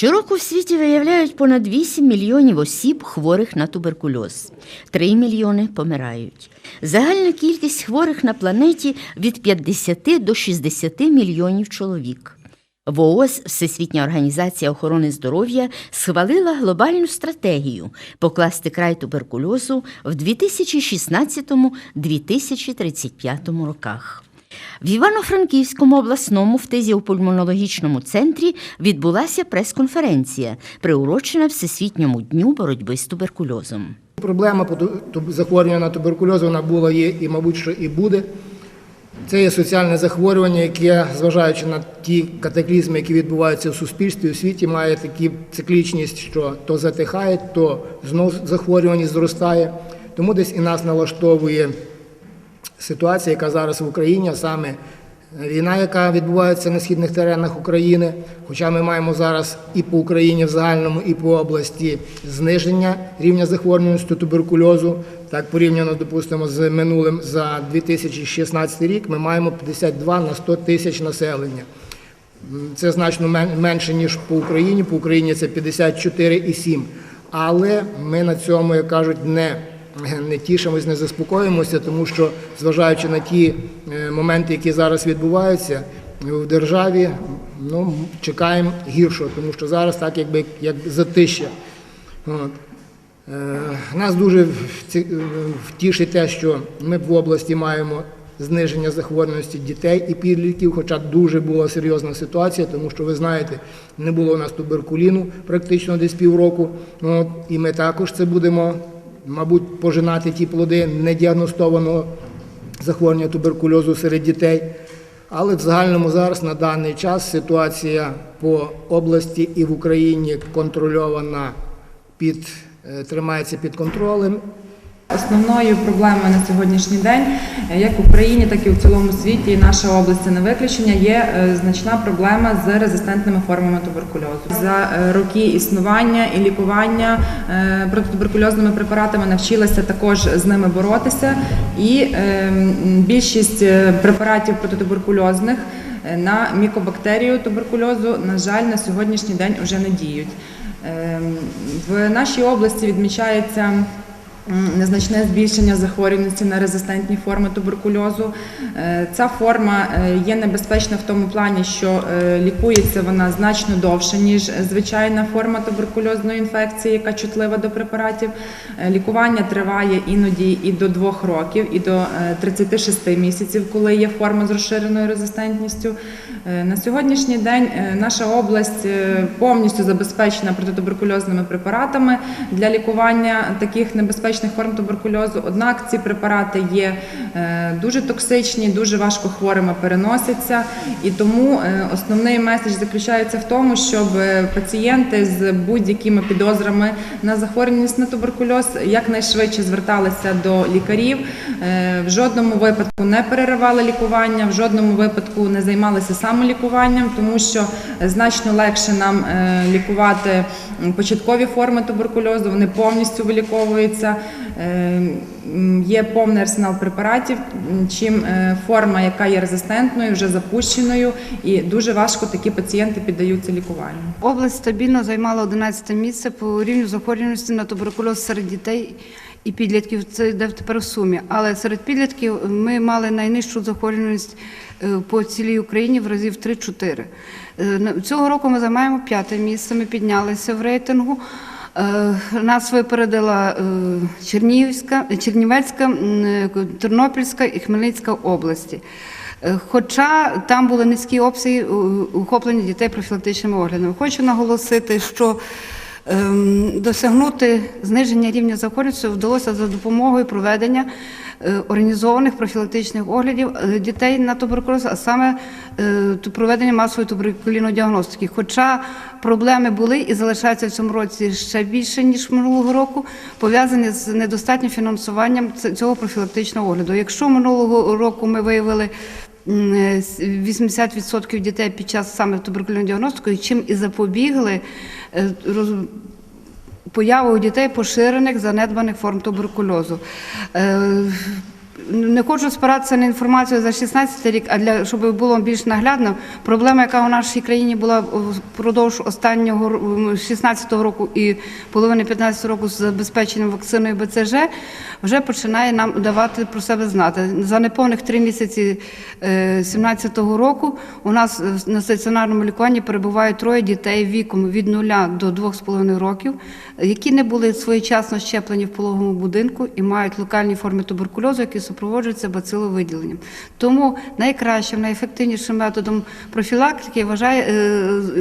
Щороку в світі виявляють понад 8 мільйонів осіб, хворих на туберкульоз. 3 мільйони помирають. Загальна кількість хворих на планеті від 50 до 60 мільйонів чоловік. ВООЗ, Всесвітня організація охорони здоров'я, схвалила глобальну стратегію покласти край туберкульозу в 2016-2035 роках. В Івано-Франківському обласному фтизіопульмонологічному центрі відбулася прес-конференція, приурочена Всесвітньому дню боротьби з туберкульозом. Проблема захворювання на туберкульоз вона була, є і, мабуть, що і буде. Це є соціальне захворювання, яке, зважаючи на ті катаклізми, які відбуваються в суспільстві, у світі, має таку циклічність, що то затихає, то знов захворюваність зростає. Тому десь і нас налаштовує ситуація, яка зараз в Україні, а саме війна, яка відбувається на східних теренах України. Хоча ми маємо зараз і по Україні в загальному, і по області зниження рівня захворюваності туберкульозу. Так порівняно, допустимо, з минулим за 2016 рік ми маємо 52 на 100 тисяч населення. Це значно менше, ніж по Україні. По Україні це 54,7. Але ми на цьому, як кажуть, не, не тішимось, не заспокоїмося, тому що, зважаючи на ті е, моменти, які зараз відбуваються в державі, ну, чекаємо гіршого, тому що зараз так, якби як затища. От. Е, Нас дуже е, втішить те, що ми в області маємо зниження захворюваності дітей і підлітків, хоча дуже була серйозна ситуація, тому що ви знаєте, не було у нас туберкуліну практично десь півроку. От, і ми також це будемо, мабуть, пожинати ті плоди недіагностованого захворювання туберкульозу серед дітей. Але в загальному зараз на даний час ситуація по області і в Україні контрольована під е, тримається під контролем. Основною проблемою на сьогоднішній день, е, як в Україні, так і в цілому світі, і наша область це не виключення, є е, значна проблема з резистентними формами туберкульозу. За е, роки існування і лікування протитуберкульозними препаратами навчилася також з ними боротися. І більшість препаратів протитуберкульозних на мікобактерію туберкульозу, на жаль, на сьогоднішній день вже не діють. В нашій області відмічається незначне збільшення захворюваності на резистентні форми туберкульозу. Е, Ця форма е, є небезпечна в тому плані, що е, лікується вона значно довше, ніж звичайна форма туберкульозної інфекції, яка чутлива до препаратів. Лікування триває іноді і до двох років, і до е, 36 місяців, коли є форма з розширеною резистентністю. На сьогоднішній день наша область повністю забезпечена протитуберкульозними препаратами для лікування таких небезпечних форм туберкульозу. Однак ці препарати є е, дуже токсичні, дуже важко хворими переносяться. І тому е, основний меседж заключається в тому, щоб е, пацієнти з будь-якими підозрами на захворюваність на туберкульоз якнайшвидше зверталися до лікарів. В жодному випадку не переривали лікування, в жодному випадку не займалися самолікуванням, тому що значно легше нам лікувати початкові форми туберкульозу, вони повністю виліковуються. Е, м, Є повний арсенал препаратів, чим е, форма, яка є резистентною, вже запущеною, і дуже важко такі пацієнти піддаються лікуванню. Область стабільно займала 11 місце по рівню захворюваності на туберкульоз серед дітей і підлітків. Це йде тепер в сумі. Але серед підлітків ми мали найнижчу захворюваність е, по цілій Україні в разів 3-4. Е, Цього року ми займаємо п'яте місце. Ми піднялися в рейтингу. Е, Нас випередила е, Чернігівська, Чернівецька, е, Тернопільська і Хмельницька області. Хоча там були низькі обсяги ухоплення дітей профілактичними оглядами. Хочу наголосити, що ем, досягнути зниження рівня захворюваності вдалося за допомогою проведення організованих профілактичних оглядів е, дітей на туберкульоз, а саме е, проведення масової туберкульної діагностики. Хоча проблеми були і залишаються в цьому році ще більше ніж минулого року, пов'язані з недостатнім фінансуванням цього профілактичного огляду. Якщо минулого року ми виявили м, е, с- 80% дітей під час саме туберкульної діагностики, чим і запобігли е, появу у дітей поширених занедбаних форм туберкульозу. Е, не хочу спиратися на інформацію за 16 рік, а для щоб було більш наглядно, проблема, яка у нашій країні була впродовж останнього 16-го року і половини 15-го року з забезпеченням вакциною БЦЖ, вже починає нам давати про себе знати. За неповних три місяці 17-го року у нас е, на стаціонарному лікуванні перебувають троє дітей віком від 0 до 2,5 років, які не були своєчасно щеплені в пологовому будинку і мають локальні форми туберкульозу, які супроводжуються бациловиділенням. Тому найкращим, найефективнішим методом профілактики е,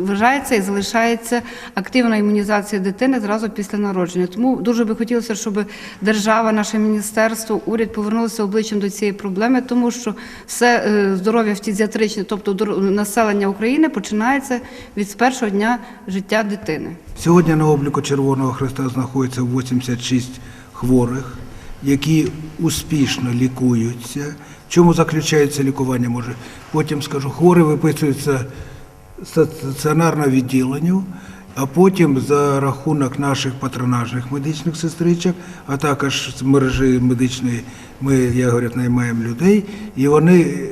вважається і залишається активна імунізація дитини зразу після народження. Тому дуже би хотілося, щоб держава, наше міністерство, уряд повернулися обличчям до цієї проблеми, тому що все е, здоров'я фтізіатричне, тобто населення України, починається від першого дня життя дитини. Сьогодні на обліку Червоного Христа знаходиться 86 хворих, які успішно лікуються. В чому заключається лікування? Може, потім скажу, хворі виписуються стаціонарно відділенню, а потім за рахунок наших патронажних медичних сестричок, а також з мережі медичної, ми, я говорю, наймаємо людей, і вони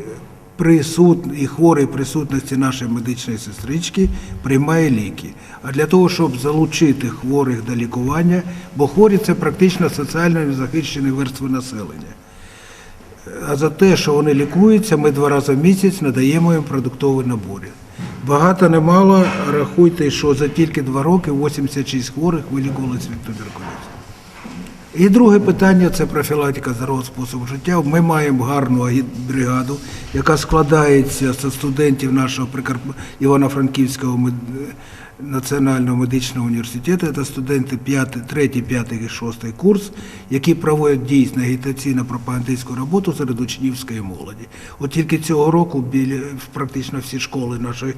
присут... і хворий присутності нашої медичної сестрички приймає ліки. А для того, щоб залучити хворих до лікування, бо хворі це практично соціально незахищені верстви населення. А за те, що вони лікуються, ми два рази в місяць надаємо їм продуктові набори. Багато немало, рахуйте, що за тільки два роки 86 хворих вилікувалися від туберкульозу. І друге питання це профілактика здорового способу життя. Ми маємо гарну бригаду, яка складається з студентів нашого Івано-Франківського національного медичного університету. Це студенти 5, 3, 5 і 6 курс, які проводять дійсно агітаційно пропагандистську роботу серед учнівської молоді. От тільки цього року біля практично всі школи нашої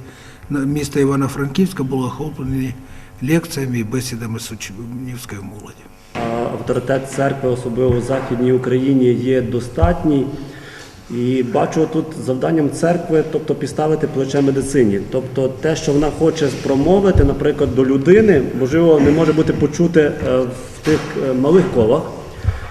міста Івано-Франківська були охоплені лекціями і бесідами з учнівської молоді. Авторитет церкви, особливо в Західній Україні, є достатній. І бачу тут завданням церкви, тобто підставити плече медицині. Тобто те, що вона хоче промовити, наприклад, до людини, можливо, не може бути почуте е, в тих е, малих колах.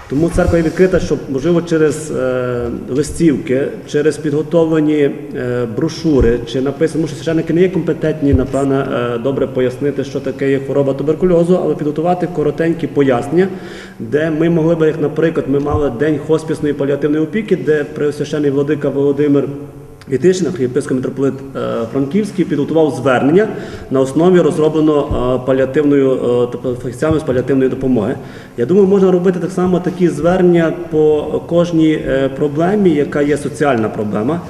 Тому церква є відкрита, щоб можливо через е, листівки, через підготовлені е, брошури чи написано, тому що священники не є компетентні, напевно, добре пояснити, що таке є хвороба туберкульозу, але підготувати коротенькі пояснення, де ми могли би, як, наприклад, ми мали день хоспісної паліативної опіки, де преосвящений владика Володимир Вітишин, єпископ митрополит е, Франківський, підготував звернення на основі розробленого е, паліативною, е, тобто фахівцями з паліативної допомоги. Я думаю, можна робити так само такі звернення по кожній проблемі, яка є соціальна проблема,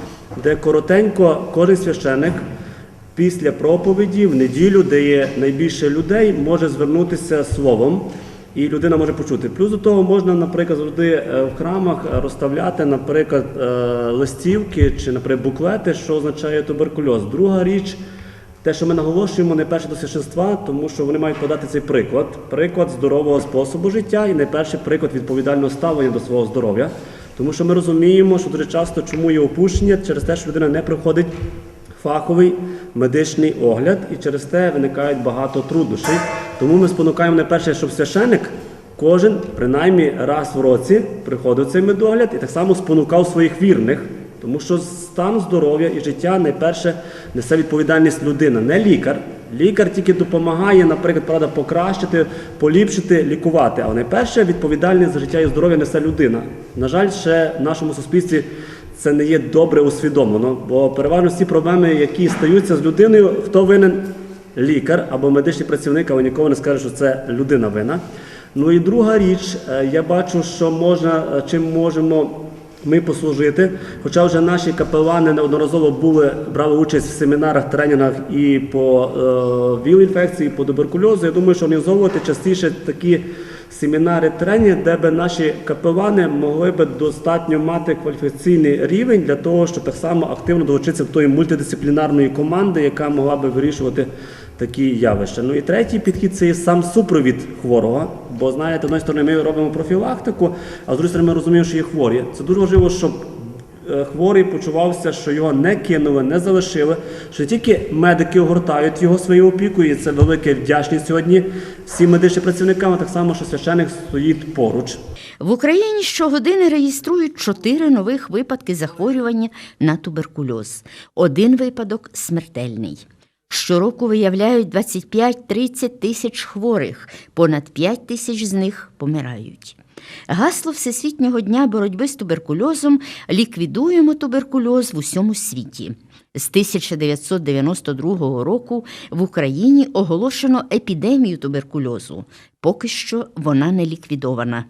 де коротенько кожен священик після проповіді в неділю, де є найбільше людей, може звернутися словом. І людина може почути. Плюс до того можна, наприклад, завжди е, в храмах розставляти, наприклад, е, листівки чи, наприклад, буклети, що означає туберкульоз. Друга річ, те, що ми наголошуємо, найперше до священства, тому що вони мають подати цей приклад, приклад здорового способу життя і найперший приклад відповідального ставлення до свого здоров'я. Тому що ми розуміємо, що дуже часто чому є опущення через те, що людина не проходить фаховий медичний огляд, і через те виникають багато труднощів. Тому ми спонукаємо найперше, щоб священик кожен, принаймні раз в році, приходив цей медогляд і так само спонукав своїх вірних. Тому що стан здоров'я і життя найперше несе відповідальність людина, не лікар. Лікар тільки допомагає, наприклад, правда, покращити, поліпшити, лікувати. Але найперше відповідальність за життя і здоров'я несе людина. На жаль, ще в нашому суспільстві це не є добре усвідомлено, бо переважно всі проблеми, які стаються з людиною, хто винен лікар або медичний працівник, але ніколи не скаже, що це людина вина. Ну і друга річ, е, я бачу, що можна, е, чим можемо ми послужити. Хоча вже наші капелани неодноразово були, брали участь в семінарах, тренінгах і по е, ВІЛ-інфекції, і по туберкульозу. Я думаю, що організовувати частіше такі семінари тренінги, де би наші капелани могли би достатньо мати кваліфікаційний рівень для того, щоб так само активно долучитися до тої мультидисциплінарної команди, яка могла би вирішувати такі явища. Ну і третій підхід це є сам супровід хворого. Бо знаєте, з однієї сторони ми робимо профілактику, а з іншої сторони ми розуміємо, що є хворі. Це дуже важливо, щоб хворий почувався, що його не кинули, не залишили, що тільки медики огортають його своєю опікою, і це велика вдячність сьогодні всім медичним працівникам, а так само, що священик стоїть поруч. В Україні щогодини реєструють чотири нових випадки захворювання на туберкульоз. Один випадок смертельний. Щороку виявляють 25-30 тисяч хворих, понад 5 тисяч з них помирають. Гасло Всесвітнього дня боротьби з туберкульозом ліквідуємо туберкульоз в усьому світі. З 1992 року в Україні оголошено епідемію туберкульозу. Поки що вона не ліквідована.